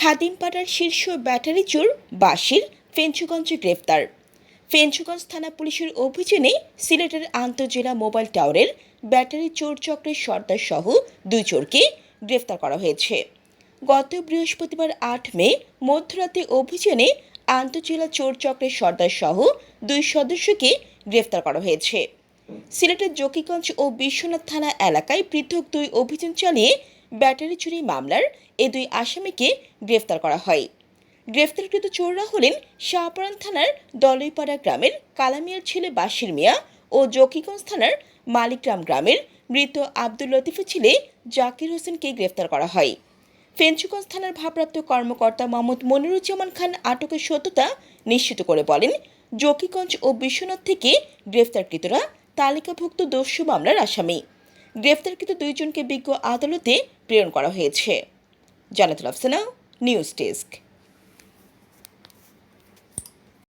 খাদিমপাড়ার শীর্ষ ব্যাটারি চোর বাসির ফেঞ্চুগঞ্জে গ্রেফতার। ফেঞ্চুগঞ্জ থানা পুলিশের অভিযানে সিলেটের আন্তজেলা মোবাইল টাওয়ারের ব্যাটারি চোর চক্রের সর্দার সহ দুই চোরকে গ্রেফতার করা হয়েছে। গত বৃহস্পতিবার আট মে, মধ্যরাতে অভিযানে আন্তজেলা চোর চক্রের সর্দার সহ দুই সদস্যকে গ্রেফতার করা হয়েছে। সিলেটের জকিগঞ্জ ও বিশ্বনাথ থানা এলাকায় পৃথক দুই অভিযান চালিয়ে ব্যাটারি চুরি মামলার এ দুই আসামিকে গ্রেফতার করা হয়। গ্রেফতারকৃত চোররা হলেন শাহপরান থানার দলইপাড়া গ্রামের কালামিয়ার ছেলে বাশির মিয়া ও জকিগঞ্জ থানার মালিকগ্রাম গ্রামের মৃত আব্দুল লতিফের ছেলে জাকির হোসেনকে গ্রেফতার করা হয়। ফেঞ্চুগঞ্জ থানার ভারপ্রাপ্ত কর্মকর্তা মোহাম্মদ মনিরুজ্জামান খান আটকের সত্যতা নিশ্চিত করে বলেন, জকিগঞ্জ ও বিশ্বনাথ থেকে গ্রেফতারকৃতরা তালিকাভুক্ত দস্যু মামলার আসামি। গ্রেফতারকৃত দুইজনকে বিজ্ঞ আদালতে প্রেরণ করা হয়েছে। Jannatul Afsana news desk.